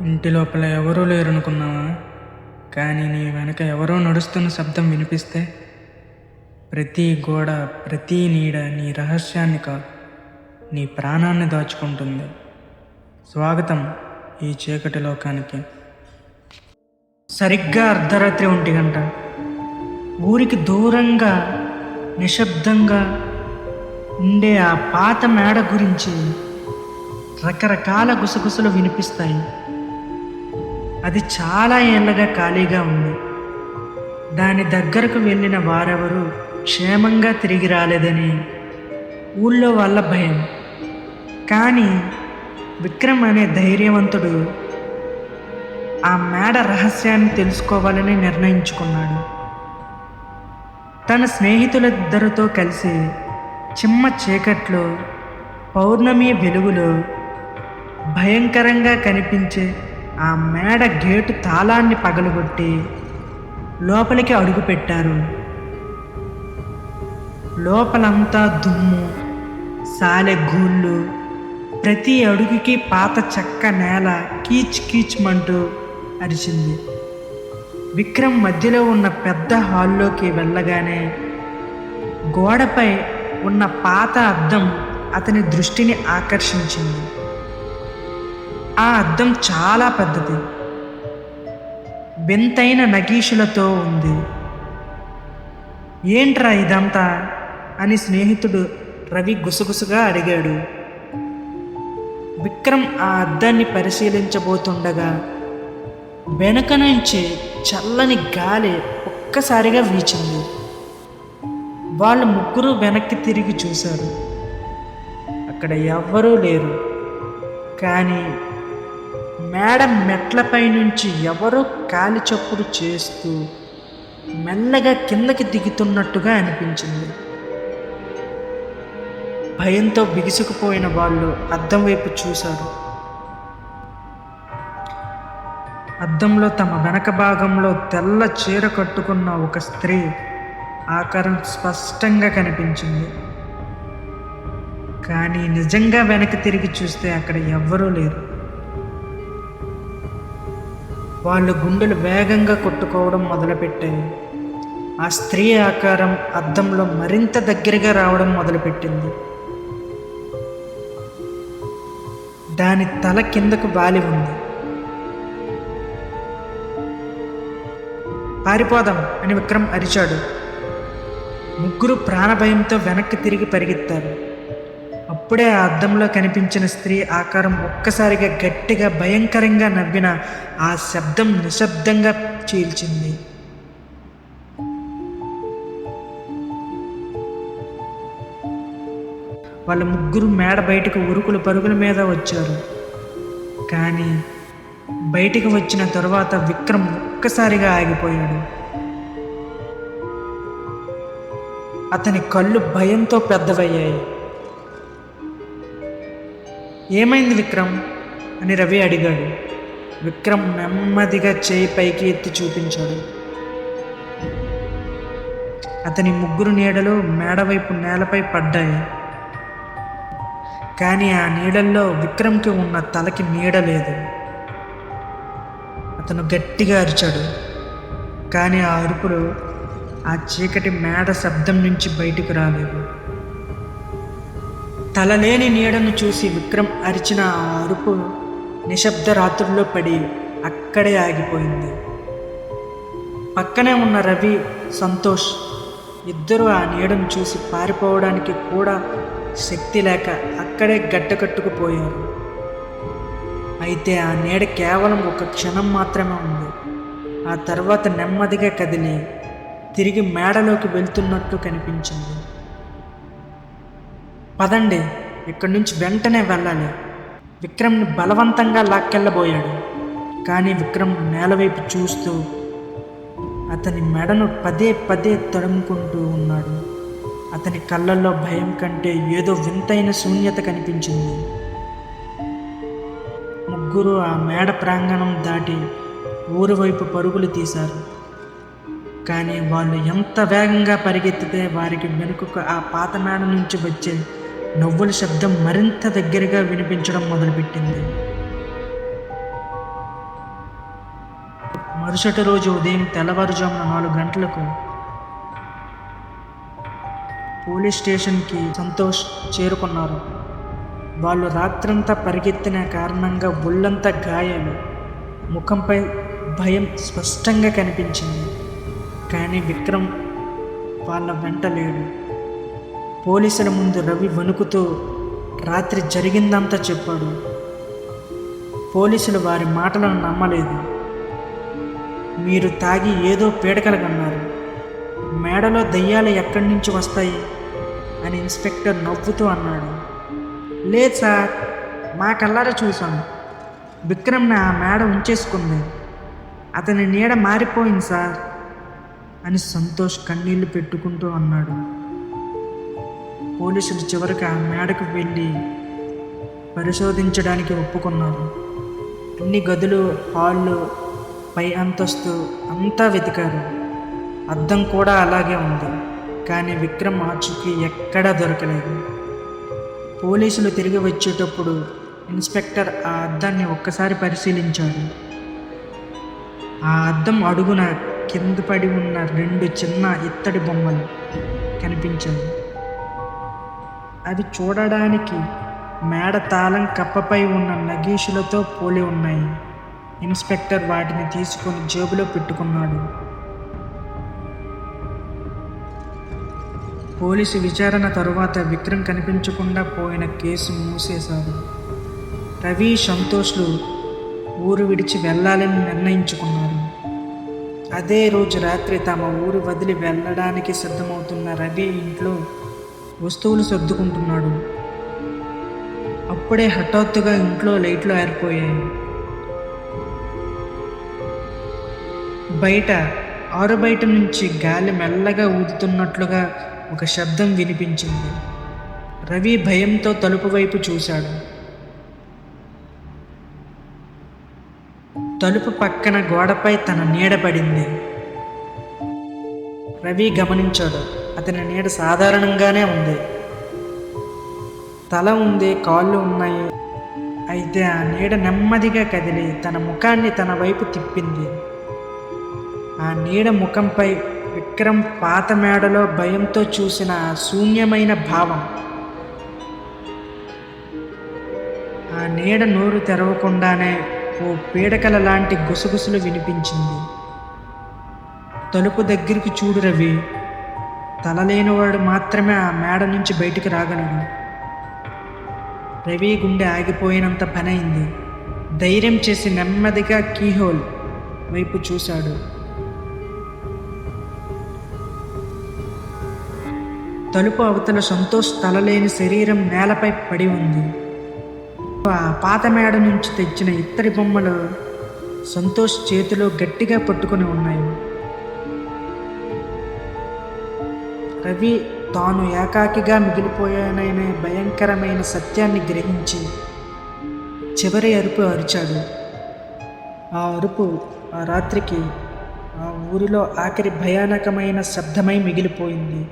ఇంటి లోపల ఎవరూ లేరనుకున్నావా? కానీ నీ వెనక ఎవరో నడుస్తున్న శబ్దం వినిపిస్తే ప్రతి గోడ ప్రతి నీడ నీ రహస్యాన్ని కాదు నీ ప్రాణాన్ని దాచుకుంటుంది. స్వాగతం ఈ చీకటి లోకానికి. సరిగ్గా అర్ధరాత్రి ఒంటి గంట. ఊరికి దూరంగా నిశ్శబ్దంగా ఉండే ఆ పాత మేడ గురించి రకరకాల గుసగుసలు వినిపిస్తాయి. అది చాలా ఏళ్ళగా ఖాళీగా ఉంది. దాని దగ్గరకు వెళ్ళిన వారెవరు క్షేమంగా తిరిగి రాలేదని ఊళ్ళో వాళ్ళ భయం. కానీ విక్రమ్ అనే ధైర్యవంతుడు ఆ మేడ రహస్యాన్ని తెలుసుకోవాలని నిర్ణయించుకున్నాడు. తన స్నేహితులిద్దరితో కలిసి చిమ్మ చీకట్లో పౌర్ణమి వెలుగులో భయంకరంగా కనిపించే ఆ మేడ గేటు తాళాన్ని పగలగొట్టి లోపలికి అడుగుపెట్టారు. లోపలంతా దుమ్ము సాలె గూళ్ళు ప్రతి అడుగుకి పాత చెక్క నేల కీచ్ కీచ్మంటూ అరిచింది. విక్రమ్ మధ్యలో ఉన్న పెద్ద హాల్లోకి వెళ్ళగానే గోడపై ఉన్న పాత అద్దం అతని దృష్టిని ఆకర్షించింది. ఆ అద్దం చాలా పెద్దది. బెంతైన నగీషులతో ఉంది. ఏంట్రా ఇదంతా? అని స్నేహితుడు రవి గుసగుసగా అడిగాడు. విక్రమ్ ఆ అద్దాన్ని పరిశీలించబోతుండగా వెనుక నుంచి చల్లని గాలి ఒక్కసారిగా వీచింది. వాళ్ళు ముగ్గురు వెనక్కి తిరిగి చూశారు. అక్కడ ఎవ్వరూ లేరు. కానీ మేడ మెట్లపై నుంచి ఎవరో కాలి చప్పుడు చేస్తూ మెల్లగా కిందకి దిగుతున్నట్టుగా అనిపించింది. భయంతో బిగుసుకుపోయిన వాళ్ళు అద్దం వైపు చూశారు. అద్దంలో తమ వెనక భాగంలో తెల్ల చీర కట్టుకున్న ఒక స్త్రీ ఆకారం స్పష్టంగా కనిపించింది. కానీ నిజంగా వెనక్కి తిరిగి చూస్తే అక్కడ ఎవ్వరూ లేరు. వాళ్ళు గుండెలు వేగంగా కొట్టుకోవడం మొదలుపెట్టాయి. ఆ స్త్రీ ఆకారం అద్దంలో మరింత దగ్గరగా రావడం మొదలుపెట్టింది. దాని తల కిందకు వాలి ఉంది. పారిపోదాం అని విక్రమ్ అరిచాడు. ముగ్గురు ప్రాణభయంతో వెనక్కి తిరిగి పరిగెత్తారు. అప్పుడే ఆ అద్దంలో కనిపించిన స్త్రీ ఆకారం ఒక్కసారిగా గట్టిగా భయంకరంగా నవ్విన ఆ శబ్దం నిశ్శబ్దంగా చీల్చింది. వాళ్ళ ముగ్గురు మేడ బయటకు ఉరుకులు పరుగుల మీద వచ్చారు. కానీ బయటికి వచ్చిన తరువాత విక్రమ్ ఒక్కసారిగా ఆగిపోయాడు. అతని కళ్ళు భయంతో పెద్దవయ్యాయి. ఏమైంది విక్రమ్? అని రవి అడిగాడు. విక్రమ్ నెమ్మదిగా చేయి పైకి ఎత్తి చూపించాడు. అతని ముగ్గురు నీడలు మేడవైపు నేలపై పడ్డాయి. కానీ ఆ నీడల్లో విక్రమ్కి ఉన్న తలకి నీడ లేదు. అతను గట్టిగా అరిచాడు. కానీ ఆ అరుపులు ఆ చీకటి మేడ శబ్దం నుంచి బయటకు రాలేదు. తలలేని నీడను చూసి విక్రమ్ అరిచిన ఆ అరుపు నిశ్శబ్ద రాత్రుల్లో పడి అక్కడే ఆగిపోయింది. పక్కనే ఉన్న రవి సంతోష్ ఇద్దరు ఆ నీడను చూసి పారిపోవడానికి కూడా శక్తి లేక అక్కడే గడ్డకట్టుకుపోయారు అయితే ఆ నీడ కేవలం ఒక క్షణం మాత్రమే ఉంది. ఆ తర్వాత నెమ్మదిగా కదిలి తిరిగి మేడలోకి వెళ్తున్నట్టు కనిపించింది. పదండి ఇక్కడి నుంచి వెంటనే వెళ్ళాలి. విక్రమ్ని బలవంతంగా లాక్కెళ్ళబోయాడు. కానీ విక్రమ్ నేలవైపు చూస్తూ అతని మెడను పదే పదే తడుముకుంటూ ఉన్నాడు. అతని కళ్ళల్లో భయం కంటే ఏదో వింతైన శూన్యత కనిపించింది. ముగ్గురు ఆ మేడ ప్రాంగణం దాటి ఊరు వైపు పరుగులు తీశారు. కానీ వాళ్ళు ఎంత వేగంగా పరిగెత్తితే వారికి వెనుకకు ఆ పాత మేడ నుంచి వచ్చే నవ్వుల శబ్దం మరింత దగ్గరగా వినిపించడం మొదలుపెట్టింది. మరుసటి రోజు ఉదయం తెల్లవారుజామున నాలుగు గంటలకు పోలీస్ స్టేషన్కి సంతోష్ చేరుకున్నారు. వాళ్ళు రాత్రంతా పరిగెత్తిన కారణంగా ఒళ్ళంతా గాయాలు. ముఖంపై భయం స్పష్టంగా కనిపించింది. కానీ విక్రమ్ వాళ్ళ వెంట లేడు. పోలీసుల ముందు రవి వణుకుతూ రాత్రి జరిగిందంతా చెప్పాడు. పోలీసులు వారి మాటలను నమ్మలేదు. మీరు తాగి ఏదో పీడకలు కన్నారు. మేడలో దయ్యాలు ఎక్కడి నుంచి వస్తాయి? అని ఇన్స్పెక్టర్ నవ్వుతూ అన్నాడు. లేదు సార్ మా కల్లారా చూశాను విక్రమ్ని ఆ మేడ ఉంచేసుకుంది. అతని నీడ మారిపోయింది సార్ అని సంతోష్ కన్నీళ్ళు పెట్టుకుంటూ అన్నాడు. పోలీసులు చివరికి ఆ మేడకు వెళ్ళి పరిశోధించడానికి ఒప్పుకున్నారు. అన్ని గదులు హాళ్ళు పై అంతస్తు అంతా వెతికారు. అద్దం కూడా అలాగే ఉంది కానీ విక్రమ్ ఆచూకీ ఎక్కడా దొరకలేదు. పోలీసులు తిరిగి వచ్చేటప్పుడు ఇన్స్పెక్టర్ ఆ అద్దాన్ని ఒక్కసారి పరిశీలించాడు ఆ అద్దం అడుగున కింద పడి ఉన్న రెండు చిన్న ఇత్తడి బొమ్మలు కనిపించాయి. అవి చూడడానికి మేడ తాళం కప్పపై ఉన్న నగీషులతో పోలి ఉన్నాయి. ఇన్స్పెక్టర్ వాటిని తీసుకొని జేబులో పెట్టుకున్నాడు. పోలీసు విచారణ తరువాత విక్రమ్ కనిపించకుండా పోయిన కేసు మూసేశారు రవి సంతోష్లు ఊరు విడిచి వెళ్ళాలని నిర్ణయించుకున్నారు. అదే రోజు రాత్రి తమ ఊరు వదిలి వెళ్ళడానికి సిద్ధమవుతున్న రవి ఇంట్లో వస్తువులు సర్దుకుంటున్నాడు. అప్పుడే హఠాత్తుగా ఇంట్లో లైట్లు ఆరిపోయాయి. బయట ఆరు బయట నుంచి గాలి మెల్లగా ఊదుతున్నట్లుగా ఒక శబ్దం వినిపించింది. రవి భయంతో తలుపు వైపు చూశాడు. తలుపు పక్కన గోడపై తన నీడ పడింది. రవి గమనించాడు. అతని నీడ సాధారణంగానే ఉంది. తల ఉంది కాళ్ళు ఉన్నాయి. అయితే ఆ నీడ నెమ్మదిగా కదిలి తన ముఖాన్ని తన వైపు తిప్పింది. ఆ నీడ ముఖంపై విక్రమ్ పాత మేడలో భయంతో చూసిన శూన్యమైన భావం. ఆ నీడ నోరు తెరవకుండానే ఓ పీడకల లాంటి గుసగుసలు వినిపించింది. తలుపు దగ్గరికి చూడు రవి తలలేనివాడు మాత్రమే ఆ మేడ నుంచి బయటికి రాగలడు. రవి గుండె ఆగిపోయినంత పనైంది. ధైర్యం చేసి నెమ్మదిగా కీహోల్ వైపు చూశాడు. తలుపు అవతల సంతోష్ తలలేని శరీరం నేలపై పడి ఉంది. పాత మేడ నుంచి తెచ్చిన ఇత్తడి బొమ్మలు సంతోష్ చేతిలో గట్టిగా పట్టుకొని ఉన్నాయి. రవి తాను ఏకాకిగా మిగిలిపోయాననే భయంకరమైన సత్యాన్ని గ్రహించి చివరి అరుపు అరిచాడు. ఆ అరుపు ఆ రాత్రికి ఆ ఊరిలో ఆఖరి భయానకమైన శబ్దమై మిగిలిపోయింది.